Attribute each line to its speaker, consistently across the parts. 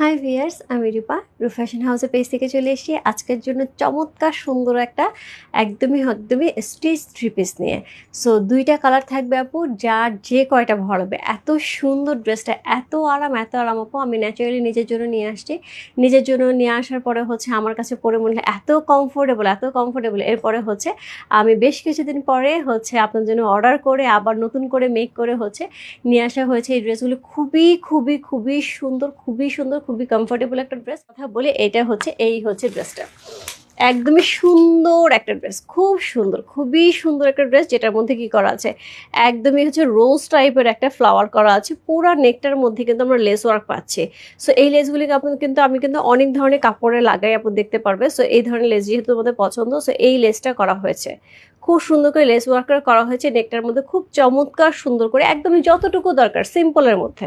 Speaker 1: High viewers আমি রূপা রূপ fashion হাউসের পেজ থেকে চলে এসেছি। আজকের জন্য চমৎকার সুন্দর একটা একদমই একদমই স্টিচ থ্রি পিস নিয়ে। সো দুইটা কালার থাকবে আপু, যার যে কয়টা ভরবে এত সুন্দর ড্রেসটা এত আরাম এত আরাম আপু, আমি ন্যাচারালি নিজের জন্য নিয়ে আসছি। নিজের জন্য নিয়ে আসার পরে হচ্ছে আমার কাছে পরে মনে হলো এত কমফোর্টেবল এত কমফোর্টেবল এরপরে হচ্ছে আমি বেশ কিছুদিন পরে হচ্ছে আপনার জন্য অর্ডার করে, আবার নতুন করে মেক করে হচ্ছে নিয়ে আসা হয়েছে। এই ড্রেসগুলো খুবই খুবই খুবই সুন্দর খুবই সুন্দর খুবই কমফোর্টেবল একটা ড্রেস কথা বলে এটা হচ্ছে, এই হচ্ছে ড্রেসটা একদমই সুন্দর একটা ড্রেস খুব সুন্দর, খুবই সুন্দর একটা ড্রেস যেটার মধ্যে কি করা আছে? একদমই হচ্ছে রোজ টাইপের একটা ফ্লাওয়ার করা আছে, পুরো নেকটার মধ্যে কিন্তু আমরা লেস ওয়ার্ক পাচ্ছি। সো এই লেসগুলিকে আপনি কিন্তু, আমি কিন্তু অনেক ধরনের কাপড়ে লাগাই, আপনি দেখতে পারবে সো এই ধরনের লেস যেহেতু আমাদের পছন্দ সো এই লেসটা করা হয়েছে। খুব সুন্দর করে লেস ওয়ার্কার করা হয়েছে নেকটার মধ্যে। খুব চমৎকার সুন্দর করে, একদমই যতটুকু দরকার সিম্পলের মধ্যে।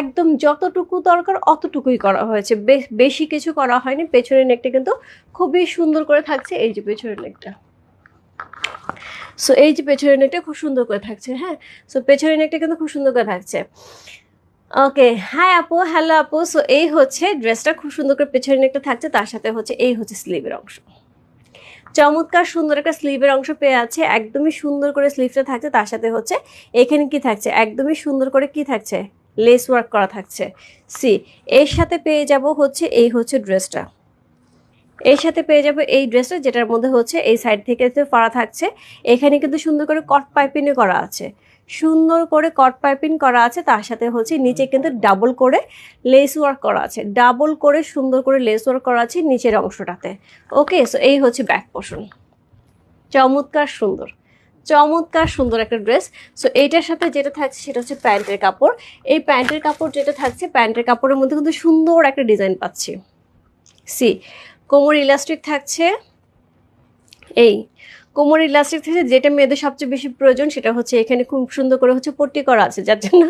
Speaker 1: একদম যতটুকু দরকার অতটুকুই করা হয়েছে। বেশি কিছু করা হয়নি। পেছনের নেকটা কিন্তু খুবই সুন্দর করে থাকছে। এই যে পেছনের নেকটা সো এই যে পেছনের নেকটা খুব সুন্দর করে থাকছে হ্যাঁ? সো পেছনের নেকটা কিন্তু খুব সুন্দর করে থাকছে। ওকে হাই আপু হ্যালো আপু। সো এই হচ্ছে ড্রেসটা খুব সুন্দর করে পেছনের নেকটা থাকছে। তার সাথে হচ্ছে, এই হচ্ছে স্লিভের অংশ। চমৎকার সুন্দর একটা স্লিভের অংশ পেয়ে আছে। একদমই সুন্দর করে স্লিভটা থাকছে। তার সাথে হচ্ছে এখানে কি থাকছে? একদমই সুন্দর করে কি থাকছে? লেস ওয়ার্ক করা থাকছে। সি এর সাথে পেয়ে যাব হচ্ছে এই হচ্ছে ড্রেসটা এর সাথে পেয়ে যাব এই ড্রেসটা যেটার মধ্যে হচ্ছে এই সাইড থেকে ফাড়া থাকছে, এখানে কিন্তু সুন্দর করে কট পাইপিনে করা আছে। সুন্দর করে কট পাইপিং করা আছে তার সাথে হচ্ছে নিচে কিন্তু ডাবল করে লেস ওয়ার্ক করা আছে। ডাবল করে সুন্দর করে লেস ওয়ার্ক করা আছে নিচের অংশটাতে। ওকে সো এই হচ্ছে ব্যাক পোর্শন চমৎকার সুন্দর। চমৎকার সুন্দর একটা ড্রেস সো এইটার সাথে যেটা থাকছে সেটা হচ্ছে প্যান্টের কাপড়। এই প্যান্টের কাপড় যেটা থাকছে প্যান্টের কাপড়ের মধ্যে কিন্তু সুন্দর একটা ডিজাইন পাচ্ছি। সি কোমর ইলাস্টিক থাকছে। এই কোমর ইলাস্টিক থেকে যেটা মেয়েদের সবচেয়ে বেশি প্রয়োজন সেটা হচ্ছে এখানে খুব সুন্দর করে হচ্ছে পট্টি করা আছে, যার জন্য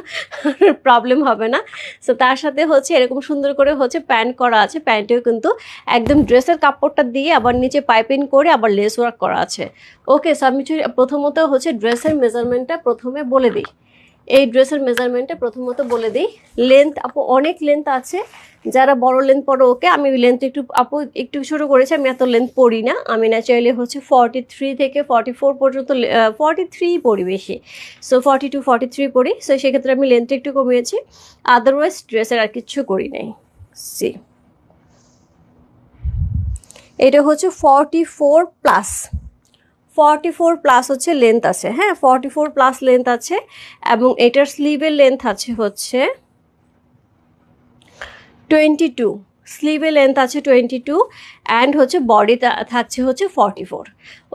Speaker 1: প্রবলেম হবে না। সো তার সাথে হচ্ছে এরকম সুন্দর করে হচ্ছে প্যান্ট করা আছে, প্যান্টেও কিন্তু একদম ড্রেসের কাপড়টা দিয়ে আবার নিচে পাইপিং করে আবার লেস ওয়ার্ক করা আছে। ওকে সো আমি প্রথমত হচ্ছে ড্রেসের মেজারমেন্টটা প্রথমে বলে দিই। এই ড্রেসের মেজারমেন্টটা প্রথমত বলে দিই। লেন্থ আপু, অনেক লেন্থ আছে। যারা বড় লেন্থ পড়ো ওকে, আমি লেন্থ একটু, আপু, একটু ছোটো করেছি, আমি এত লেন্থ পড়ি না। আমি ন্যাচারালি হচ্ছে ফর্টি থ্রি থেকে ফর্টি ফোর পর্যন্ত ফর্টি থ্রি পড়ি বেশি। So forty two forty three পড়ি। সো সেক্ষেত্রে আমি লেন্থটা একটু কমিয়েছি। আদারওয়াইজ ড্রেসের আর কিচ্ছু করি নাই। সি এটা হচ্ছে forty four plus forty four plus হচ্ছে লেন্থ আছে হ্যাঁ? ফর্টি ফোর প্লাস লেন্থ আছে এবং এটার স্লিভের লেন্থ আছে হচ্ছে টোয়েন্টি টু স্লিভের লেন্থ আছে টোয়েন্টি টু অ্যান্ড হচ্ছে বডি থাকছে হচ্ছে forty four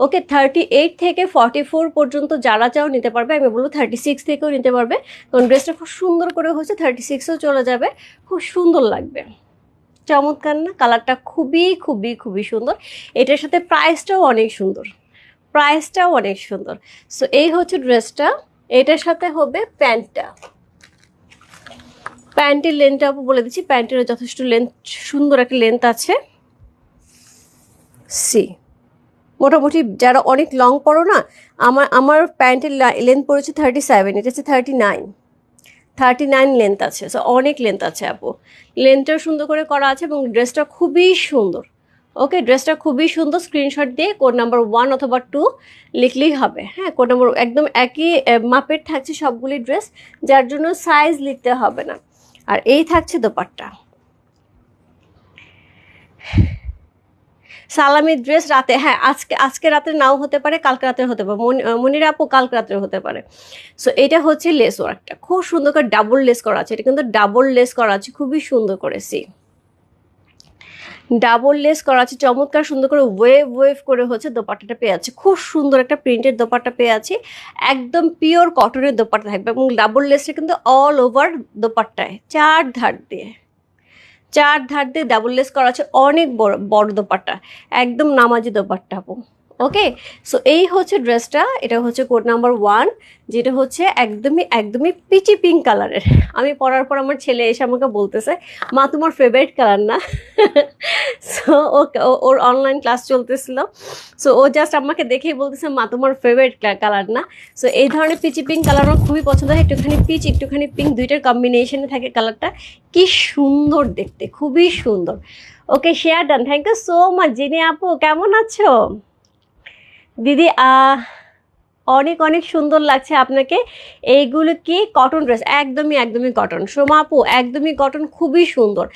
Speaker 1: okay thirty eight থেকে ফর্টি ফোর পর্যন্ত যারা চাও নিতে পারবে, আমি বলব থার্টি সিক্স থেকেও নিতে পারবে। কারণ ড্রেসটা খুব সুন্দর করে হচ্ছে থার্টি সিক্সও চলে যাবে, খুব সুন্দর লাগবে। চমৎকার না? কালারটা খুবই খুবই খুবই সুন্দর। এটার সাথে প্রাইসটাও অনেক সুন্দর। প্রাইসটাও অনেক সুন্দর। সো এই হচ্ছে ড্রেসটা। এটার সাথে হবে প্যান্টটা। প্যান্টের লেন্থটা বলে দিচ্ছি। প্যান্টেরও যথেষ্ট লেন্থ সুন্দর একটা লেন্থ আছে। সি মোটামুটি যারা অনেক লং পড়ো না, আমার আমার প্যান্টের লেন্থ পড়েছে থার্টি সেভেন এটা হচ্ছে thirty nine thirty nine length আছে। সো অনেক লেন্থ আছে আপু। লেন্থটাও সুন্দর করে করা আছে এবং ড্রেসটা খুবই সুন্দর। ওকে ড্রেসটা খুবই সুন্দর স্ক্রিনশট দিয়ে কোড নাম্বার ওয়ান অথবা টু লিখলেই হবে। হ্যাঁ কোড নাম্বার একদম একই মাপের থাকছে সবগুলি ড্রেস যার জন্য সাইজ লিখতে হবে না। আর এই থাকছে দোপাট্টা। সালামি ড্রেস রাতে হ্যাঁ আজকে আজকে রাতে নাও হতে পারে, কালকে রাতে হতে পারে। মনি- মনিরা আপু কালকে রাতে হতে পারে। সো এটা হচ্ছে লেস ওয়ার্কটা খুব সুন্দর করে ডাবল লেস করা আছে। এটা কিন্তু ডাবল লেস করা আছে। খুবই সুন্দর করে সি ডাবল লেস করা আছে, চমৎকার সুন্দর করে ওয়েভ ওয়েভ করে হচ্ছে দোপাট্টাটা পেয়ে আছে খুব সুন্দর একটা প্রিন্টের দোপাট্টা পেয়ে আছে একদম পিওর কটনের দোপাট্টা থাকবে এবং ডাবল লেসটা কিন্তু অল ওভার দোপাট্টায়। চার ধার দিয়ে। চার ধার দিয়ে ডাবল লেস করা আছে, অনেক বড় বড় দোপাট্টা। একদম নামাজি দোপাট্টা আপু। ওকে সো এই হচ্ছে ড্রেসটা, এটা হচ্ছে কোড নাম্বার ওয়ান যেটা হচ্ছে একদমই একদমই পিচি পিঙ্ক কালারের আমি পরার পর আমার ছেলে এসে আমাকে বলতেছে, মা, তোমার ফেভারিট কালার না? সো ও, ওর অনলাইন ক্লাস চলতেছিল। সো ও জাস্ট আমাকে দেখেই বলতেছে, মা, তোমার ফেভারিট কালার না? সো এই ধরনের পিচি পিঙ্ক কালার আমার খুবই পছন্দ হয়। একটুখানি পিচ একটুখানি পিঙ্ক দুইটার কম্বিনেশনে থাকে কালারটা কি সুন্দর দেখতে, খুবই সুন্দর। Okay share done thank you so much Jini আপু, কেমন আছো? দিদি আহ, অনেক অনেক সুন্দর লাগছে আপনাকে। এইগুলো কি? কটন ড্রেস একদমই একদমই কটন সোমা আপু, একদমই কটন খুবই সুন্দর।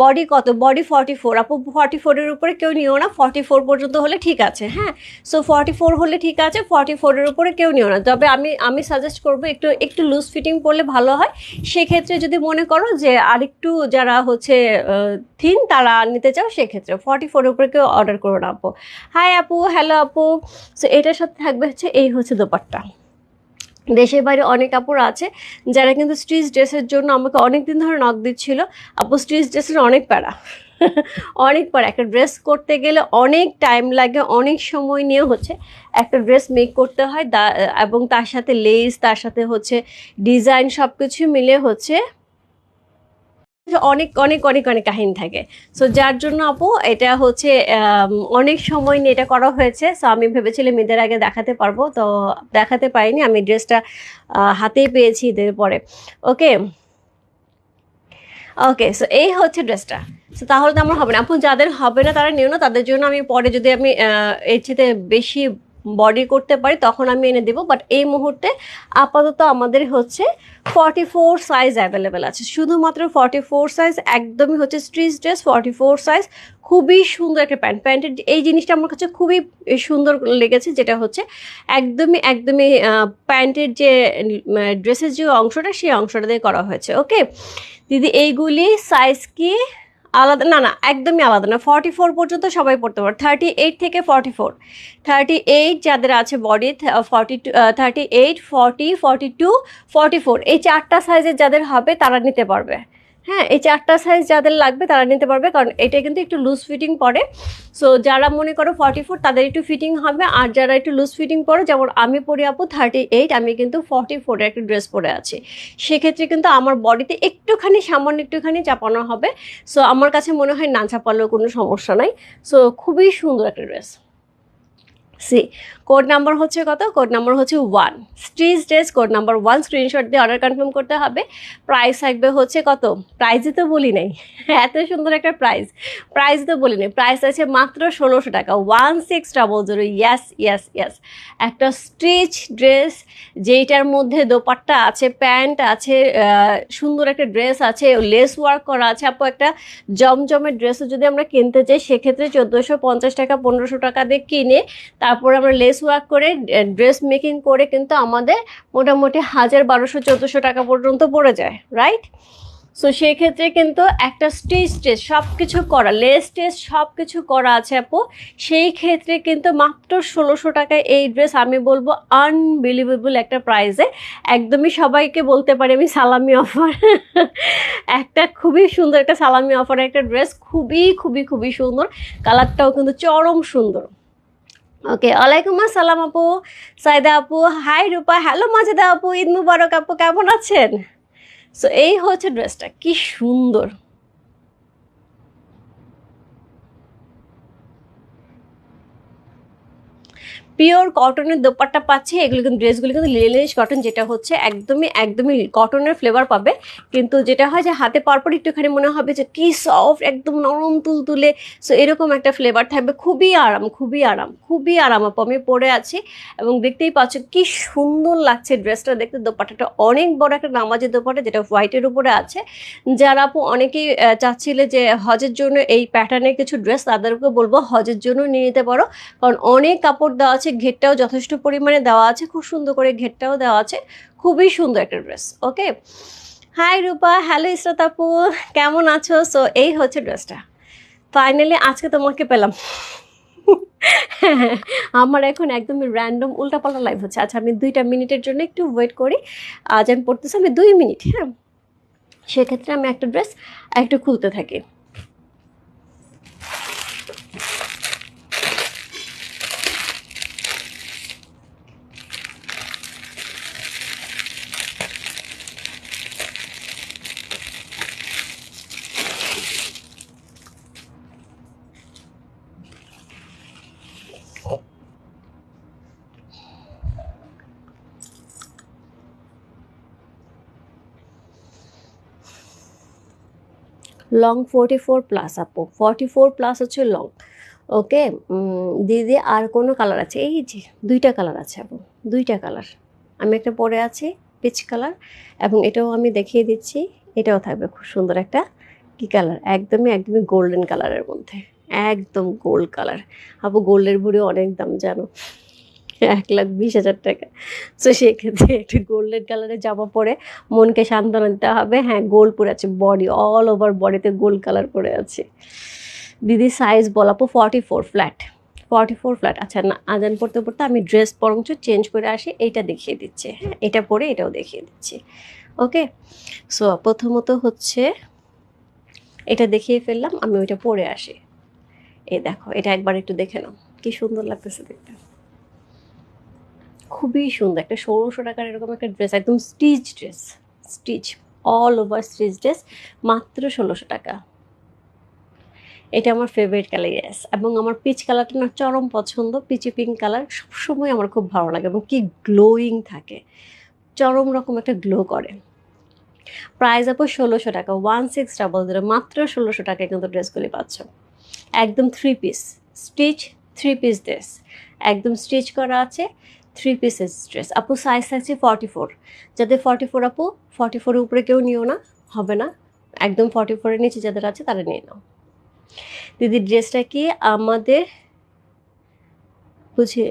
Speaker 1: বডি কত? বডি ফর্টি ফোর আপু ফর্টি ফোরের উপরে কেউ নিও না। ফর্টি ফোর পর্যন্ত হলে ঠিক আছে হ্যাঁ? সো ফর্টি ফোর হলে ঠিক আছে ফর্টি ফোরের উপরে কেউ নিও না। তবে আমি আমি সাজেস্ট করব একটু একটু লুজ ফিটিং পরলে ভালো হয়। সেক্ষেত্রে যদি মনে করো যে আরেকটু যারা হচ্ছে থিন তারা নিতে চাও, সেক্ষেত্রে ফর্টি ফোরের উপরে কেউ অর্ডার করো না, আপু। হাই আপু। হ্যালো আপু। সো এটার সাথে থাকবে হচ্ছে, এই হচ্ছে দোপাট্টা। দেশের বাইরে অনেক কাপড় আছে যারা কিন্তু স্ট্রিচ ড্রেসের জন্য আমাকে অনেক দিন ধরে নক দিচ্ছিল। আপু স্ট্রিচ ড্রেসের অনেক প্যারা। অনেক পর একটা ড্রেস করতে গেলে অনেক টাইম লাগে, অনেক সময় নিয়ে হচ্ছে একটা ড্রেস মেক করতে হয়। এবং তার সাথে লেস তার সাথে হচ্ছে ডিজাইন সব কিছু মিলে হচ্ছে অনেক অনেক অনেক অনেক কাহিনী থাকে। সো যার জন্য আপু এটা হচ্ছে অনেক সময় নিয়ে এটা করা হয়েছে। সো আমি ভেবেছিলাম ঈদের আগে দেখাতে পারব। তো দেখাতে পারিনি। আমি ড্রেসটা হাতেই পেয়েছি ঈদের পরে। ওকে? ওকে সো এই হচ্ছে ড্রেসটা। সো তাহলে তো আমার হবে না। আপু, যাদের হবে না, তারা নিও না। তাদের জন্য আমি পরে যদি আমি এর চেয়ে বেশি বডি করতে পারি, তখন আমি এনে দেবো। বাট এই মুহূর্তে আপাতত আমাদের হচ্ছে ফর্টি ফোর সাইজ অ্যাভেলেবেল আছে। শুধুমাত্র ফর্টি ফোর সাইজ একদমই হচ্ছে stitch dress forty four size খুবই সুন্দর একটা প্যান্ট প্যান্টের এই জিনিসটা আমার কাছে খুবই সুন্দর লেগেছে, যেটা হচ্ছে একদমই একদমই প্যান্টের যে ড্রেসের যে অংশটা, সেই অংশটা দিয়ে করা হয়েছে। ওকে দিদি, এইগুলি সাইজ কি? আলাদা, না না, একদমই আলাদা না ফর্টি ফোর পর্যন্ত সবাই পড়তে পারে থার্টি এইট থেকে ফর্টি ফোর থার্টি এইট যাদের আছে body forty two thirty eight forty forty two forty four এই চারটা সাইজের যাদের হবে তারা নিতে পারবে। হ্যাঁ এই চারটা সাইজ যাদের লাগবে তারা নিতে পারবে, কারণ এটা কিন্তু একটু লুজ ফিটিং পড়ে সো যারা মনে করো ফর্টি ফোর তাদের একটু ফিটিং হবে। আর যারা একটু লুজ ফিটিং পড়ে যেমন আমি পরি আপু থার্টি এইট আমি কিন্তু ফর্টি ফোরের একটা ড্রেস পরে আছি। সেক্ষেত্রে কিন্তু আমার বডিতে একটুখানি, সামান্য একটুখানি চাপানো হবে। সো আমার কাছে মনে হয় না চাপালেও কোনো সমস্যা নাই। সো খুবই সুন্দর একটা ড্রেস সি, কোড নাম্বার হচ্ছে কত? কোড নাম্বার হচ্ছে one stitch dress code number one screenshot দিয়ে অর্ডার কনফার্ম করতে হবে। প্রাইস থাকবে হচ্ছে কত? প্রাইজই তো বলি নাই। এত সুন্দর একটা প্রাইস প্রাইস তো বলি নাই। প্রাইস আছে মাত্র ষোলোশো টাকা। One six double zero yes yes yes একটা স্ট্রিচ ড্রেস যেইটার মধ্যে দোপাট্টা আছে, প্যান্ট আছে সুন্দর একটা ড্রেস আছে লেস ওয়ার্ক করা আছে। আপু, একটা জমজমের ড্রেসও যদি আমরা কিনতে চাই, সেক্ষেত্রে চোদ্দোশো পঞ্চাশ টাকা, পনেরোশো টাকা দিয়ে কিনে তারপরে আমরা লেস ওয়ার্ক করে ড্রেস মেকিং করে কিন্তু আমাদের মোটামুটি হাজার বারোশো, চোদ্দোশো টাকা পর্যন্ত পড়ে যায় রাইট সো সেক্ষেত্রে কিন্তু একটা স্টেজ টেস্ট সব কিছু করা লেস টেস্ট সব কিছু করা আছে আপু। সেই ক্ষেত্রে কিন্তু মাত্র ষোলোশো টাকায় এই ড্রেস আমি বলব আনবিলিভেবল একটা প্রাইজে একদমই সবাইকে বলতে পারি আমি সালামি অফার একটা খুবই সুন্দর একটা সালামি অফার একটা ড্রেস খুবই খুবই খুবই সুন্দর। কালারটাও কিন্তু চরম সুন্দর। ওকে ওয়ালাইকুম আসসালাম আপু সাইদা আপু হাই রূপা হ্যালো মাজেদা আপু ঈদ মুবারক আপু কেমন আছেন? সো এই হচ্ছে ড্রেসটা কি সুন্দর। পিওর কটনের দোপাট্টা পাচ্ছে, এগুলো কিন্তু ড্রেসগুলো কিন্তু লেলিশ কটন, যেটা হচ্ছে একদমই একদমই কটনের ফ্লেভার পাবে। কিন্তু যেটা হয় যে হাতে পরপর একটুখানি মনে হবে যে কি সফট একদম নরম তুলতুলে। সো এরকম একটা ফ্লেভার থাকবে। খুবই আরাম খুবই আরাম খুবই আরাম আপু। আমি পরে আছি এবং দেখতেই পাচ্ছ কি সুন্দর লাগছে ড্রেসটা দেখতে। দোপাট্টাটা অনেক বড় একটা নামাজের দোপাট্টা, যেটা হোয়াইটের উপরে আছে। যারা আপু অনেকেই চাচ্ছিলে যে হজের জন্য এই প্যাটার্নের কিছু ড্রেস তাদেরকে বলব, হজের জন্য নিয়ে নিতে পারো। কারণ অনেক কাপড় দেওয়া আছে ঘেরটাও যথেষ্ট পরিমাণে দেওয়া আছে, খুব সুন্দর করে ঘেরটাও দেওয়া আছে, খুবই সুন্দর একটা dress okay hi Rupa hello Israt আপু, কেমন আছো? সো এই হচ্ছে ড্রেসটা ফাইনালি আজকে তোমাকে পেলাম। আমার এখন একদমই র্যান্ডম উল্টাপাল্টা লাইভ হচ্ছে। আচ্ছা আমি দুইটা মিনিটের জন্য একটু ওয়েট করি। আজ আমি পড়তেছি, আমি দুই মিনিট হ্যাঁ? সেক্ষেত্রে আমি একটা ড্রেস একটু খুলতে থাকি। লং ফোরটি ফোর প্লাস আপু ফর্টি ফোর প্লাস হচ্ছে লং ওকে দিদি আর কোনো কালার আছে? এই যে, দুইটা কালার আছে আপু, দুইটা কালার আমি একটা পরে আছি পিচ কালার এবং এটাও আমি দেখিয়ে দিচ্ছি। এটাও থাকবে খুব সুন্দর একটা কি কালার একদমই একদমই গোল্ডেন কালারের মধ্যে। একদম গোল্ড কালার আপু গোল্ডের ভুড়ি অনেক দাম, জানো? এক লাখ বিশ হাজার টাকা। তো সেক্ষেত্রে একটু গোল্ডেন কালারের জামা পরে মনকে সান্ত্বনা দিতে হবে। হ্যাঁ গোল্ড পরে আছে বডি অল ওভার বডিতে গোল্ড কালার পরে আছে। দিদি size বলাপো forty four flat forty four flat আচ্ছা না আজান পড়তে পড়তে আমি ড্রেস বরঞ্চ চেঞ্জ করে আসি, এইটা দেখিয়ে দিচ্ছি। হ্যাঁ এটা পরে এটাও দেখিয়ে দিচ্ছি। ওকে সো প্রথমত হচ্ছে এটা দেখিয়ে ফেললাম, আমি ওইটা পরে আসি। এই দেখো, এটা একবার একটু দেখে নাও। কি সুন্দর লাগতেছে দেখতে। খুবই সুন্দর। একটা ষোলোশো টাকার এরকম একটা ড্রেস একদম stitch dress stitch all over stitch dress মাত্র ষোলোশো টাকা। এটা আমার ফেভারিট কালার ইয়াস এবং আমার পিচ কালারটা না চরম পছন্দ। পিচি পিঙ্ক কালার সবসময় আমার খুব ভালো লাগে এবং কি গ্লোয়িং থাকে। চরম রকম একটা গ্লো করে। প্রাইস আপো ষোলোশো টাকা ওয়ান সিক্স ডাবল জিরো মাত্র ষোলোশো টাকায় কিন্তু ড্রেসগুলি পাচ্ছ। একদম three piece stitch three piece dress একদম স্টিচ করা আছে। থ্রি পিসেস ড্রেস আপু সাইজ থাকছে ফর্টি ফোর যাদের ফর্টি ফোর আপু ফর্টি ফোরের উপরে কেউ নিও না, হবে না। একদম ফর্টি ফোরের নিচে যাদের আছে তারা নিয়ে নাও। দিদি ড্রেসটা কি আমাদের, বুঝি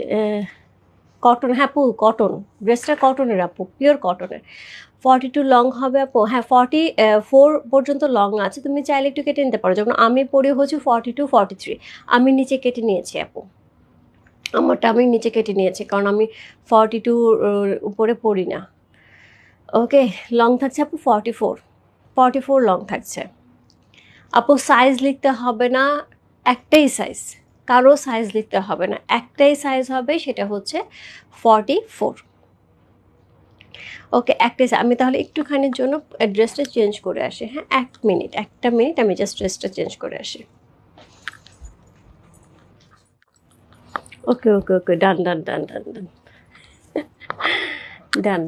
Speaker 1: কটন হ্যাঁ আপু কটন ড্রেসটা কটনের আপু পিওর কটনের ফর্টি টু লং হবে আপু। হ্যাঁ ফর্টি ফোর পর্যন্ত লং আছে। তুমি চাইলে একটু কেটে নিতে পারো। যেমন আমি পরে হচ্ছে ফর্টি টু ফর্টি থ্রি আমি নিচে কেটে নিয়েছি আপু। আমারটা আমি নিচে কেটে নিয়েছি, কারণ আমি ফর্টি টু উপরে পড়ি না। ওকে লং থাকছে আপু forty four forty four long থাকছে। আপু সাইজ লিখতে হবে না, একটাই সাইজ কারও সাইজ লিখতে হবে না, একটাই সাইজ হবে, সেটা হচ্ছে ফর্টি ফোর ওকে একটাই। আমি তাহলে একটুখানির জন্য ড্রেসটা চেঞ্জ করে আসি হ্যাঁ? এক মিনিট একটা মিনিট আমি জাস্ট ড্রেসটা চেঞ্জ করে আসি। ওকে ওকে ওকে ডান ডান ডান ডান ডান ডান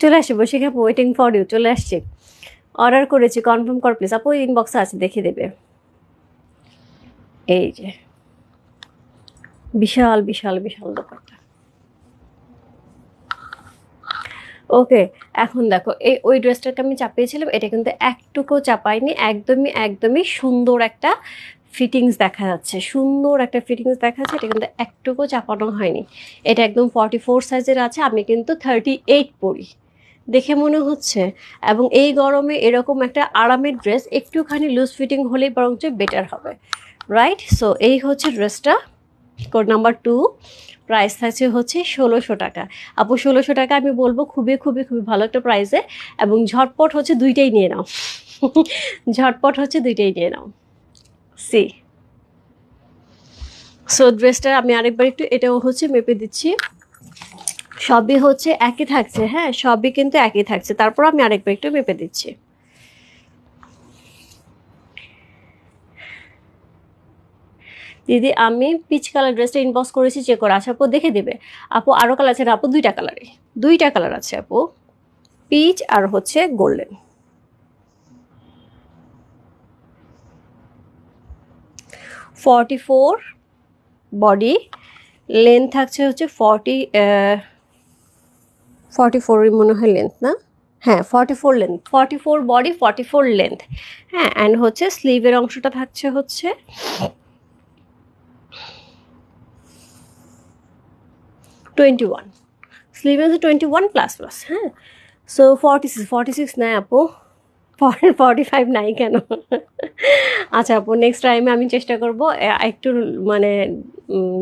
Speaker 1: চলে আসি, বসে আপু ওয়েটিং ফর ইউ চলে আসছি। অর্ডার করেছি কনফার্ম কর প্লিজ আপু ইনবক্সে আছে দেখে দেবে। এই যে। বিশাল বিশাল বিশাল দোকানটা ওকে, এখন দেখো, এই ওই ড্রেসটাকে আমি চাপিয়েছিলাম, এটা কিন্তু একটুকু চাপাইনি, একদমই একদমই সুন্দর একটা ফিটিংস দেখা যাচ্ছে, সুন্দর একটা ফিটিংস দেখা যাচ্ছে, এটা কিন্তু একটুকু চাপানো হয়নি, এটা একদম ফর্টি ফোর সাইজের আছে, আমি কিন্তু থার্টি এইট পরি, দেখে মনে হচ্ছে, এবং এই গরমে এরকম একটা আরামের ড্রেস একটুখানি লুজ ফিটিং হলেই বরঞ্চ বেটার হবে রাইট সো এই হচ্ছে ড্রেসটা কোড নাম্বার টু প্রাইস থাকছে হচ্ছে ষোলোশো টাকা। আপু, ষোলোশো টাকা আমি বলব খুবই খুবই খুবই ভালো একটা প্রাইসে এবং ঝটপট হচ্ছে দুইটাই নিয়ে নাও। ঝটপট হচ্ছে দুইটাই নিয়ে নাও। সি সো ড্রেসটা আমি আরেকবার একটু এটাও হচ্ছে মেপে দিচ্ছি। সবই হচ্ছে একই থাকছে হ্যাঁ? সবই কিন্তু একই থাকছে। তারপর আমি আরেকবার একটু মেপে দিচ্ছি। দিদি, আমি পিচ কালার ড্রেসটা ইনবক্স করেছি চেক করে আছে আপু দেখে দেবে। আপু আরও কালার আছে আপু, দুইটা কালারে দুইটা কালার আছে আপু। পিচ আর হচ্ছে golden forty four body length থাকছে হচ্ছে ফর্টি ফর্টি ফোরই মনে হয় লেন্থ না? হ্যাঁ forty four length forty four body forty four length হ্যাঁ অ্যান্ড হচ্ছে স্লিভের অংশটা থাকছে হচ্ছে টোয়েন্টি ওয়ান স্লিভ আছে টোয়েন্টি ওয়ান প্লাস প্লাস হ্যাঁ so forty six forty six নাই আপু ফর্টি ফাইভ নাই কেন? আচ্ছা আপু নেক্সট টাইমে আমি চেষ্টা করব একটু মানে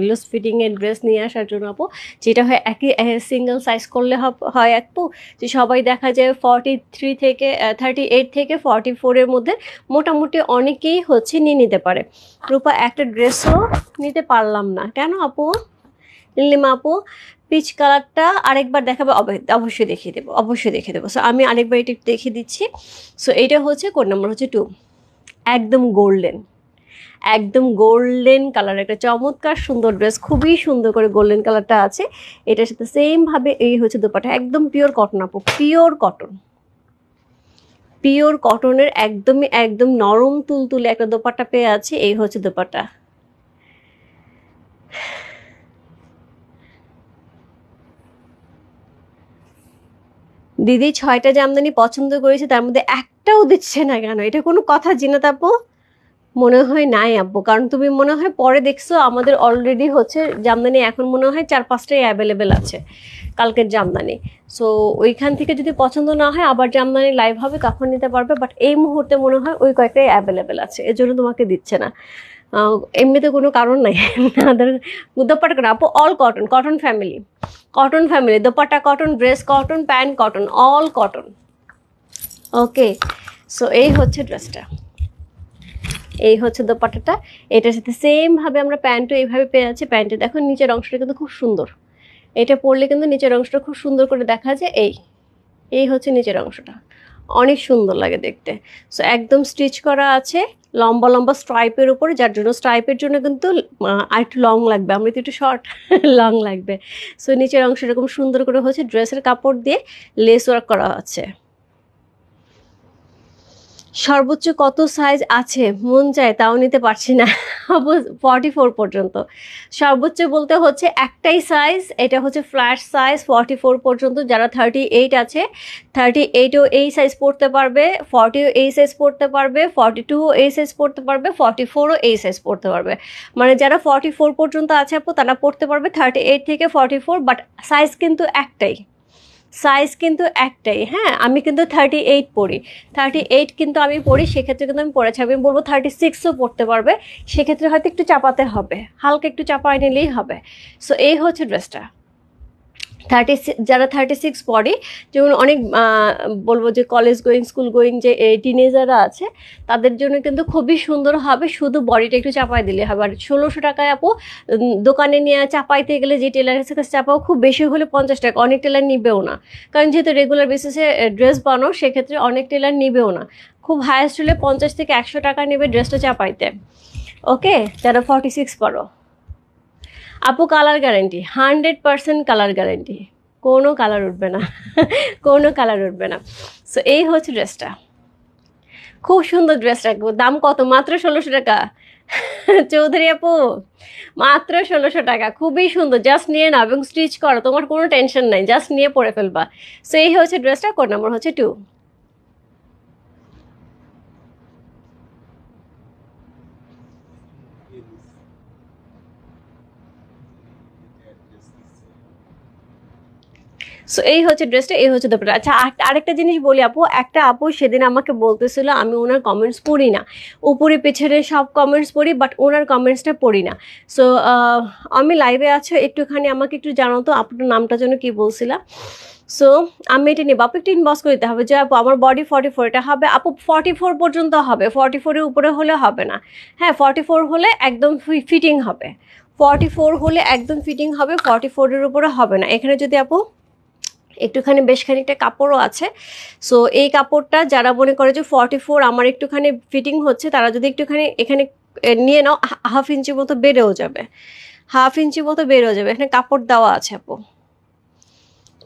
Speaker 1: লুজ ফিটিংয়ের ড্রেস নিয়ে আসার জন্য আপু, যেটা হয় একই সিঙ্গেল সাইজ করলে হয় আপু, যে সবাই দেখা যায় ফর্টি থ্রি থেকে থার্টি এইট থেকে ফর্টি ফোরের মধ্যে মোটামুটি অনেকেই হচ্ছে নিয়ে নিতে পারে। রূপা, একটা ড্রেসও নিতে পারলাম না। কেন আপু? নীলিমা আপু পিচ কালারটা আরেকবার দেখাবে, অব- অবশ্যই দেখিয়ে দেবো, অবশ্যই দেখিয়ে দেবো। সো আমি আরেকবার এটা দেখিয়ে দিচ্ছি। সো এইটা হচ্ছে কোড নাম্বার হচ্ছে টু একদম গোল্ডেন একদম গোল্ডেন কালার একটা চমৎকার সুন্দর ড্রেস খুবই সুন্দর করে গোল্ডেন কালারটা আছে। এটার সাথে সেমভাবে এই হচ্ছে দোপাটা, একদম পিওর কটন আপু পিওর কটন পিওর কটনের একদমই, একদম নরম তুলতুলে একটা দোপাট্টা পেয়ে আছে, এই হচ্ছে দোপাট্টা। দিদি ছয়টা জামদানি পছন্দ করেছে, তার মধ্যে একটাও দিচ্ছে না কেন? এটা কোনো কথা, জিনাত আপু? মনে হয় নাই আব্বু, কারণ তুমি মনে হয় পরে দেখছ আমাদের অলরেডি হচ্ছে জামদানি এখন মনে হয় চার, পাঁচটাই অ্যাভেলেবেল আছে কালকের জামদানি সো ওইখান থেকে যদি পছন্দ না হয়, আবার জামদানি লাইভ হবে তখন নিতে পারবে বাট এই মুহূর্তে মনে হয় ওই কয়েকটাই অ্যাভেলেবেল আছে, এর জন্য তোমাকে দিচ্ছে না। এমনিতে কোনো কারণ নাই। আদার দোপাটা কেন আপু all cotton cotton family cotton family dupatta cotton dress cotton pant cotton all cotton okay so এই হচ্ছে ড্রেসটা এই হচ্ছে দোপাট্টাটা। এটার সাথে সেমভাবে আমরা প্যান্টও এইভাবে পেয়ে যাচ্ছি। প্যান্টে দেখো, নিচের অংশটা কিন্তু খুব সুন্দর। এটা পরলে কিন্তু নিচের অংশটা খুব সুন্দর করে দেখা যায়। এই এই হচ্ছে নিচের অংশটা। অনেক সুন্দর লাগে দেখতে। সো একদম স্টিচ করা আছে, লম্বা লম্বা স্ট্রাইপের উপরে, যার জন্য স্ট্রাইপের জন্য কিন্তু আর একটু লং লাগবে। আমরা তো একটু শর্ট লং লাগবে। সো নিচের অংশ এরকম সুন্দর করে হচ্ছে ড্রেসের কাপড় দিয়ে লেস ওয়ার্ক করা আছে। সর্বোচ্চ কত সাইজ আছে? মন চায়, তাও নিতে পারছি না। ফর্টি ফোর পর্যন্ত। সর্বোচ্চ বলতে হচ্ছে একটাই সাইজ এটা হচ্ছে ফ্ল্যাট সাইজ ফর্টি ফোর পর্যন্ত। যারা থার্টি এইট আছে থার্টি এইটও এই সাইজ পড়তে পারবে ফর্টিও এই সাইজ পড়তে পারবে ফর্টি টুও এই সাইজ পড়তে পারবে ফর্টি ফোরও এই সাইজ পড়তে পারবে। মানে যারা ফর্টি ফোর পর্যন্ত আছে আপু, তারা পড়তে পারবে থার্টি এইট থেকে ফর্টি ফোর বাট সাইজ কিন্তু একটাই। সাইজ কিন্তু একটাই হ্যাঁ? আমি কিন্তু থার্টি এইট পড়ি। থার্টি এইট কিন্তু আমি পড়ি, সেক্ষেত্রে কিন্তু আমি পড়েছি। আমি বলব থার্টি সিক্সও পড়তে পারবে। সেক্ষেত্রে হয়তো একটু চাপাতে হবে, হালকা একটু চাপায় নিলেই হবে। সো এই হচ্ছে ড্রেসটা থার্টি যারা থার্টি সিক্স পড়ে, যেমন অনেক বলব যে কলেজ গোয়িং স্কুল গোয়িং যে টিনেজাররা আছে, তাদের জন্য কিন্তু খুবই সুন্দর হবে, শুধু বডিটা একটু চাপাই দিলে হবে। আর ষোলোশো টাকায় আপু দোকানে নিয়ে চাপাইতে গেলে যে টেলারের কাছে চাপাও খুব বেশি হলে পঞ্চাশ টাকা, অনেক টেলার নিবেও না। কারণ যেহেতু রেগুলার বেসিসে ড্রেস বানো সেক্ষেত্রে অনেক টেলার নিবেও না। খুব হায়েস্ট হলে পঞ্চাশ থেকে একশো টাকা নেবে ড্রেসটা চাপাইতে। ওকে যারা ফর্টি সিক্স পড়ো। আপু colour guarantee hundred percent colour guarantee কোনো কালার উঠবে না। কোনো কালার উঠবে না। সো এই হচ্ছে ড্রেসটা খুব সুন্দর ড্রেস রাখব। দাম কত? মাত্র ষোলোশো টাকা। চৌধুরী আপু, মাত্র ষোলোশো টাকা। খুবই সুন্দর। জাস্ট নিয়ে নাও এবং স্টিচ করো। তোমার কোনো টেনশন নাই। জাস্ট নিয়ে পরে ফেলবা। সো এই হচ্ছে ড্রেসটা কোড নাম্বার হচ্ছে টু সো এই হচ্ছে ড্রেসটা এই হচ্ছে দুপুরটা আচ্ছা আর- আরেকটা জিনিস বলি আপু, একটা আপু সেদিন আমাকে বলতেছিল, আমি ওনার কমেন্টস পড়ি না। উপরে পেছনে সব কমেন্টস পড়ি বাট ওনার কমেন্টসটা পড়ি না। সো আমি লাইভে আছো, একটুখানি আমাকে একটু জানাও তো আপনার নামটা যেন কি বলছিলাম সো আমি এটা নেব। আপু, একটু ইনবক্স করে দিতে হবে। যে আপু, আমার বডি ফর্টি ফোর এটা হবে। আপু ফর্টি ফোর পর্যন্ত হবে। ফর্টি ফোরের উপরে হলে হবে না। হ্যাঁ ফর্টি ফোর হলে একদম ফিটিং হবে। ফর্টি ফোর হলে একদম ফিটিং হবে। ফর্টি ফোরের উপরে হবে না। এখানে যদি আপু একটুখানি বেশ খানিকটা কাপড়ও আছে। সো এই কাপড়টা যারা মনে করে যে ফর্টি ফোর আমার একটুখানি ফিটিং হচ্ছে, তারা যদি একটুখানি এখানে নিয়ে নাও হাফ ইঞ্চি মতো বেড়েও যাবে। হাফ ইঞ্চি মতো বেড়েও যাবে। এখানে কাপড় দেওয়া আছে আপু।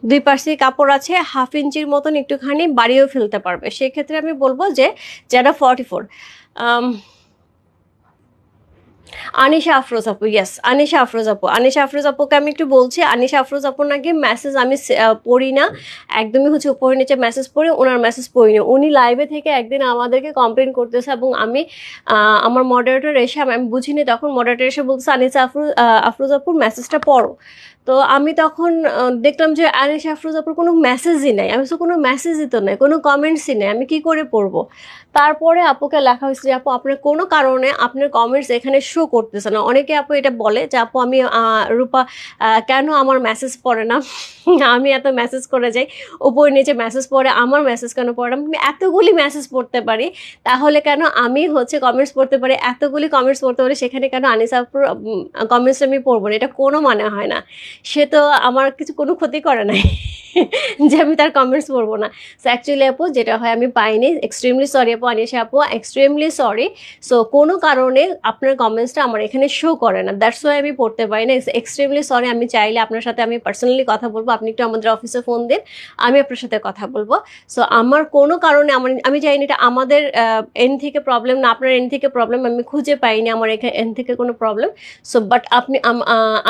Speaker 1: দুই পাশে কাপড় আছে হাফ ইঞ্চির মতন একটুখানি বাড়িয়েও ফেলতে পারবে। সেক্ষেত্রে আমি বলব যে, যারা ফর্টি ফোর আনিশা আফরোজ আপু ইয়েস আনিশা আফরোজ আপু আনিশা আফরোজ আপুকে আমি একটু বলছি, আনিশা আফরোজ আপুর নাকি মেসেজ আমি পড়ি না। একদমই হচ্ছে উপরে নিচে মেসেজ পড়ি, ওনার মেসেজ পড়ি না। উনি লাইভে থেকে একদিন আমাদেরকে কমপ্লেন করতেছে এবং আমি আমার মডারেটর এসে, আমি বুঝিনি তখন মডারেটর এসে বলতেছে আনিসা আফরোজ আফরোজ আপুর মেসেজটা পড়ো। তো আমি তখন দেখলাম যে আনিসা আফরোজ আপুর কোনো মেসেজই নাই। আমি তো কোনো মেসেজই তো নাই, কোনো কমেন্টসই নেই, আমি কি করে পড়ব? তারপরে আপুকে লেখা হয়েছে যে, আপু, আপনার কোনো কারণে আপনার কমেন্টস এখানে শো করতেছে না। অনেকে আপু এটা বলে যে, আপু, আমি রূপা কেন আমার মেসেজ পড়ে না? আমি এত মেসেজ করে যাই, উপর নিচে মেসেজ পড়ে, আমার মেসেজ কেন পড়ে আমি এতগুলি মেসেজ পড়তে পারি, তাহলে কেন আমি হচ্ছে কমেন্টস পড়তে পারি, এতগুলি কমেন্টস পড়তে পারি, সেখানে কেন আনিসা আপুর কমেন্টস আমি পড়ব না? এটা কোনো মানে হয় না। সে তো আমার কিছু কোনো ক্ষতি করে নাই। যে আমি তার কমেন্টস পড়ব না। সো অ্যাকচুয়ালি আপু, যেটা হয়, আমি পাইনি। এক্সট্রিমলি সরি আপু আনিসা আপু। এক্সট্রিমলি সরি সো কোনো কারণে আপনার কমেন্টসটা আমার এখানে শো করে না। দ্যাটস ওয়াই আমি পড়তে পারি না। এক্সট্রিমলি সরি আমি চাইলে আপনার সাথে আমি পার্সোনালি কথা বলব। আপনি একটু আমাদের অফিসে ফোন দিন, আমি আপনার সাথে কথা বলব। সো আমার কোনো কারণে আমার, আমি জানি এটা আমাদের এন থেকে প্রবলেম না, আপনার এন থেকে প্রবলেম আমি খুঁজে পাইনি আমার এখানে এন থেকে কোনো প্রবলেম সো বাট আপনি,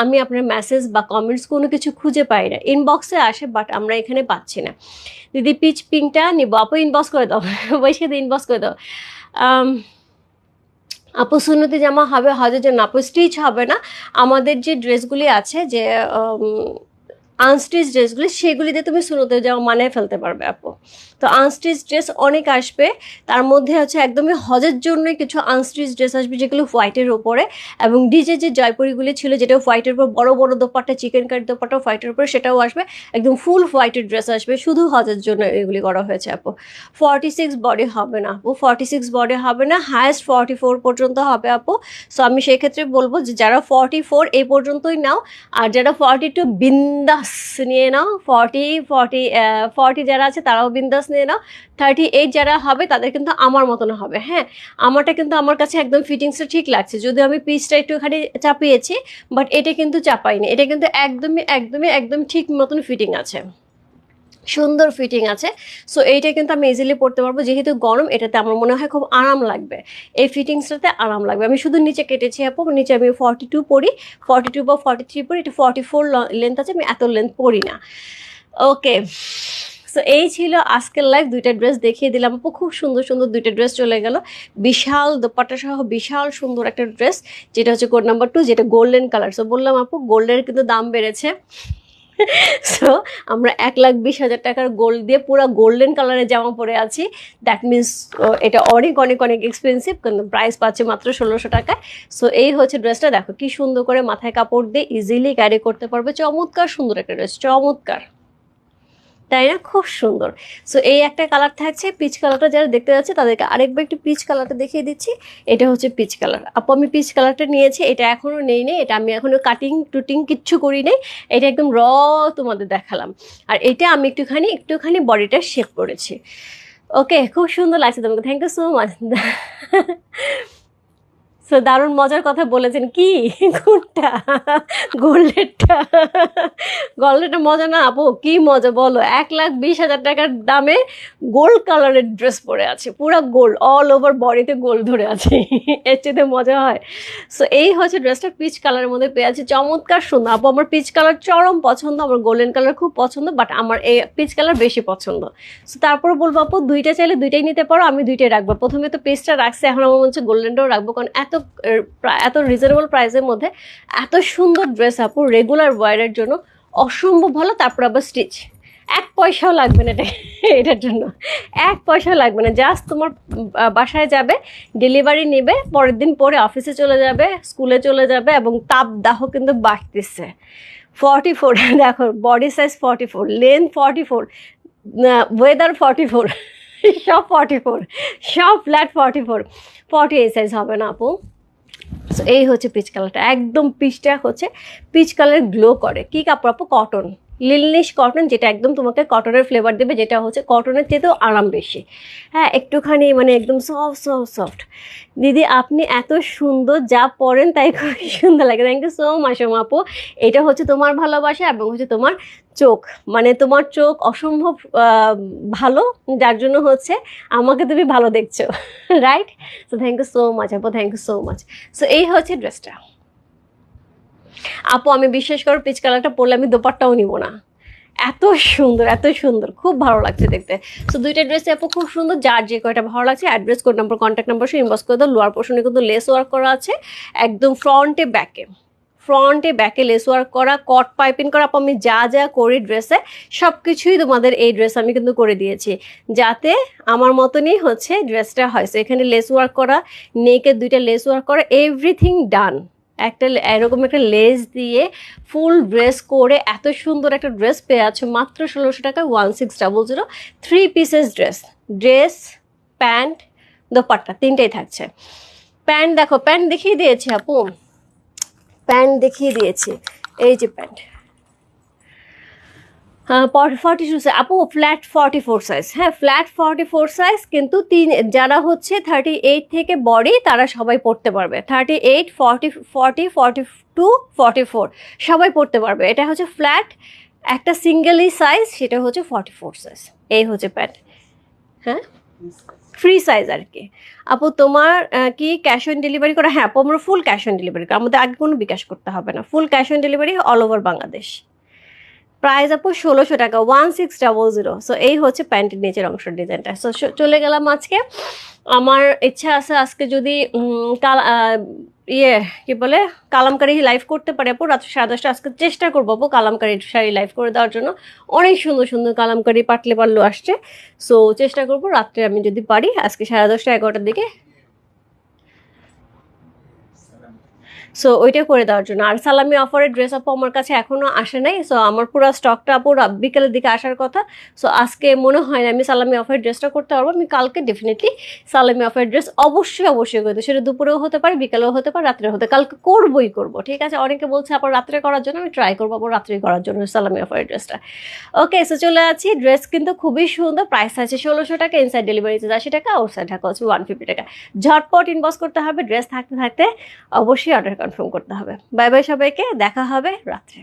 Speaker 1: আমি আপনার মেসেজ বা কমেন্টস কোনো কিছু খুঁজে পাই না। ইনবক্সে আসে বাট আমরা এখানে পাচ্ছি না। দিদি পিচ পিংটা নিবো। আপু ইনবক্স করে দাও। বৈশাখে ইনবক্স করে দাও। আপু সুন্নতি জামা হবে হজের জন্য। আপু স্টিচ হবে না। আমাদের যে ড্রেসগুলি আছে যে আনস্টিচ ড্রেসগুলি সেগুলিতে তুমি সুন্নতি জামা মানিয়ে ফেলতে পারবে, আপু। তো আনস্টিচ ড্রেস অনেক আসবে। তার মধ্যে হচ্ছে একদমই হজের জন্য কিছু আনস্টিচ ড্রেস আসবে, যেগুলো হোয়াইটের ওপরে। এবং ডিজে যে জয়পুরিগুলি ছিল, যেটা হোয়াইটের উপর বড় বড় দোপাট্টা চিকেন কারি দোপাট্টা হোয়াইটের উপরে, সেটাও আসবে। একদম ফুল হোয়াইটের ড্রেস আসবে। শুধু হজের জন্য এগুলি করা হয়েছে, আপু। ফর্টি সিক্স বডি হবে না, আপু। ফর্টি সিক্স বডি হবে না হায়েস্ট ফর্টি ফোর পর্যন্ত হবে, আপু। সো আমি সেক্ষেত্রে বলব যে যারা ফর্টি ফোর এই পর্যন্তই নাও, আর যারা ফর্টি টু বিন্দাস নিয়ে নাও ফর্টি ফর্টি ফর্টি যারা আছে, তারাও বিন্দাস নিয়ে নাও। থার্টি এইট যারা হবে, তাদের কিন্তু আমার মতন হবে হ্যাঁ? আমারটা কিন্তু আমার কাছে একদম ফিটিংসটা ঠিক লাগছে। যদিও আমি পিসটা একটুখানি চাপিয়েছি বাট এটা কিন্তু চাপাইনি। এটা কিন্তু একদমই একদমই একদম ঠিক মতন ফিটিং আছে। সুন্দর ফিটিং আছে। সো এইটা কিন্তু আমি ইজিলি পড়তে পারব। যেহেতু গরম, এটাতে আমার মনে হয় খুব আরাম লাগবে। এই ফিটিংসটাতে আরাম লাগবে। আমি শুধু নিচে কেটেছি, আপু। নিচে আমি ফর্টি টু পড়ি ফর্টি টু বা ফর্টি থ্রি পড়ি এটা ফর্টি ফোর লেন্থ আছে। আমি এত লেন্থ পড়ি না। ওকে সো এই ছিল আজকের লাইভ দুইটা ড্রেস দেখিয়ে দিলাম আপু। খুব সুন্দর সুন্দর দুইটা ড্রেস চলে গেল। বিশাল দোপাট্টা সহ বিশাল সুন্দর একটা ড্রেস যেটা হচ্ছে কোড নাম্বার টু যেটা গোল্ডেন কালার সো বললাম আপু গোল্ডের কিন্তু দাম বেড়েছে। সো আমরা এক লাখ বিশ হাজার টাকার গোল্ড দিয়ে পুরো গোল্ডেন কালারের জামা পরে আছি। দ্যাট মিনস এটা অনেক অনেক অনেক এক্সপেন্সিভ কিন্তু প্রাইস পাচ্ছে মাত্র ষোলোশো টাকায়। সো এই হচ্ছে ড্রেসটা দেখো কি সুন্দর করে মাথায় কাপড় দিয়ে ইজিলি ক্যারি করতে পারবে। চমৎকার সুন্দর একটা ড্রেস চমৎকার। তাই না খুব সুন্দর। সো এই একটা কালার থাকছে পিচ কালারটা যারা দেখতে যাচ্ছে, তাদেরকে আরেকবার একটু পিচ কালারটা দেখিয়ে দিচ্ছি। এটা হচ্ছে পিচ কালার আপু, আমি পিচ কালারটা নিয়েছি, এটা এখনও নেই নেই এটা আমি এখনও কাটিং টুটিং কিচ্ছু করি নাই, এটা একদম র তোমাদের দেখালাম। আর এটা আমি একটুখানি একটুখানি বডিটা শেপ করেছি। ওকে খুব সুন্দর লাগছে তোমাকে। Thank you so much so দারুণ মজার কথা বলেছেন। কি? কোনটা গোল্ডেরটা? গোল্ডেরটা মজা না আপু, কি মজা বলো? এক লাখ বিশ হাজার টাকার দামে গোল্ড কালারের ড্রেস পরে আছে। পুরো গোল্ড অল ওভার বডিতে গোল্ড ধরে আছে। এর চেয়ে মজা হয়। সো এই হচ্ছে ড্রেসটা পিচ কালারের মধ্যে পেয়ে আছে। চমৎকার সুন্দর। আপু, আমার পিচ কালার চরম পছন্দ, আমার গোল্ডেন কালার খুব পছন্দ বাট আমার এই পিচ কালার বেশি পছন্দ। সো তারপর বলব আপু, দুইটা চাইলে দুইটাই নিতে পারো, আমি দুইটাই রাখব। প্রথমে তো পিসটা রাখছি, এখন আমার মনে হচ্ছে গোল্ডেনটাও রাখব, কারণ এত এত রিজনেবল প্রাইসের মধ্যে এত সুন্দর ড্রেস আপু রেগুলার ওয়ারের জন্য অসম্ভব ভালো, তারপর আবার স্টিচ এক পয়সাও লাগবে না এটা এটার জন্য। এক পয়সাও লাগবে না। জাস্ট তোমার বাসায় যাবে ডেলিভারি নেবে, পরের দিন পরে অফিসে চলে যাবে স্কুলে চলে যাবে এবং তাপ দাহ কিন্তু বাড়তেছে। ফর্টি ফোর দেখো body size forty four length forty four weather forty four সব ফর্টি ফোর সব ফ্ল্যাট ফর্টি ফোর ফর্টি এই সাইজ হবে না আপু। So, এই হচ্ছে পিচ কালারটা একদম পিচটা হচ্ছে পিচ কালার গ্লো করে। কী কাপড় আপু? কটন লিলনিশ কটন যেটা একদম তোমাকে কটনের ফ্লেভার দেবে যেটা হচ্ছে কটনের চেয়েতেও আরাম বেশি। হ্যাঁ একটুখানি মানে একদম সফট সফট সফট দিদি আপনি এত সুন্দর যা পরেন তাই খুবই সুন্দর লাগে। থ্যাংক ইউ সো মাচ আপু। এটা হচ্ছে তোমার ভালোবাসা এবং হচ্ছে তোমার চোখ। মানে তোমার চোখ অসম্ভব ভালো, যার জন্য হচ্ছে আমাকে তুমি ভালো দেখছ right so thank you so much আপু thank you so much so এই হচ্ছে ড্রেসটা। আপু, আমি বিশ্বাস করো, পিচ কালারটা পরলে আমি দোপাট্টাও নিব না। এত সুন্দর এত সুন্দর, খুব ভালো লাগছে দেখতে। সো দুইটা ড্রেস আপু খুব সুন্দর, যার যে কয়টা ভালো লাগছে address code number contact number সে ইনবক্স করে দাও। লোয়ার পোর্শনে কিন্তু লেস ওয়ার্ক করা আছে, একদম ফ্রন্টে ব্যাকে ফ্রন্টে, ব্যাকে লেস ওয়ার্ক করা, কট পাইপিং করা, আপু, আমি যা যা করি ড্রেসে সব কিছুই তোমাদের এই ড্রেস আমি কিন্তু করে দিয়েছি। যাতে আমার মতনই হচ্ছে ড্রেসটা হয়। সো এখানে লেস ওয়ার্ক করা, নেকের দুইটা লেস ওয়ার্ক করা এভরিথিং ডান একটা এরকম একটা লেস দিয়ে ফুল ড্রেস করে এত সুন্দর একটা ড্রেস পেয়ে আছো, মাত্র ষোলোশো টাকা one six double zero three pieces dress dress pant dupatta, তিনটেই থাকছে। প্যান্ট দেখো প্যান্ট দেখিয়ে দিয়েছি, আপু। প্যান্ট দেখিয়ে দিয়েছি। এই যে প্যান্ট। ফর্টি টু সাইজ আপু ফ্ল্যাট ফর্টি ফোর সাইজ হ্যাঁ ফ্ল্যাট ফর্টি ফোর সাইজ কিন্তু তিন, যারা হচ্ছে থার্টি এইট থেকে বডি তারা সবাই পড়তে পারবে। Thirty eight forty forty forty two forty four সবাই পড়তে পারবে। এটা হচ্ছে ফ্ল্যাট একটা সিঙ্গেলই সাইজ সেটা হচ্ছে ফর্টি ফোর সাইজ এই হচ্ছে প্যান্ট। হ্যাঁ? ফ্রি সাইজ আর কি। আপু, তোমার কি ক্যাশ অন ডেলিভারি করা? হ্যাঁ আপু, আমরা ফুল ক্যাশ অন ডেলিভারি করা। আমাদের আগে কোনো বিকাশ করতে হবে না। Full cash on delivery all over Bangladesh price আপু ষোলোশো টাকা one six double zero so এই হচ্ছে প্যান্টের নিচের অংশ ডিজাইনটা সো চলে গেলাম আজকে। আমার ইচ্ছা আছে আজকে যদি কাল ইয়ে কি বলে, কালামকারি লাইভ করতে পারে আপু। রাত্রে সাড়ে দশটা আজকে চেষ্টা করব আপু কালামকারি শাড়ি লাইভ করে দেওয়ার জন্য। অনেক সুন্দর সুন্দর কালামকারি পাটলে পাল্লু আসছে। সো চেষ্টা করব, রাত্রে আমি যদি পারি, আজকে সাড়ে দশটা এগারোটার দিকে সো ওইটা করে দেওয়ার জন্য। আর সালামি অফারের ড্রেস আপু আমার কাছে এখনও আসে নাই। সো আমার পুরো স্টকটা আপু রা- বিকেলের দিকে আসার কথা। সো আজকে মনে হয় না আমি সালামি অফারের ড্রেসটা করতে পারব। আমি কালকে ডেফিনেটলি সালামি অফারের ড্রেস অবশ্যই অবশ্যই করে করতে সেটা দুপুরেও হতে পারে, বিকেলেও হতে পারে, রাত্রেও হতে কালকে করবোই করব, ঠিক আছে? অনেকে বলছে, আবার রাত্রে করার জন্য? আমি ট্রাই করব, আবার রাত্রে করার জন্য সালামি অফারের ড্রেসটা ওকে সো চলে আছি ড্রেস কিন্তু খুবই সুন্দর। প্রাইস আছে ষোলোশো টাকা ইনসাইড ডেলিভারি চার্জ আশি টাকা আউটসাইড ঢাকা হচ্ছে ওয়ান ফিফটি টাকা। ঝটপট ইনবক্স করতে হবে। ড্রেস থাকতে থাকতে অবশ্যই অর্ডার কনফার্ম করতে হবে। বাই বাই সবাইকে দেখা হবে রাত্রে।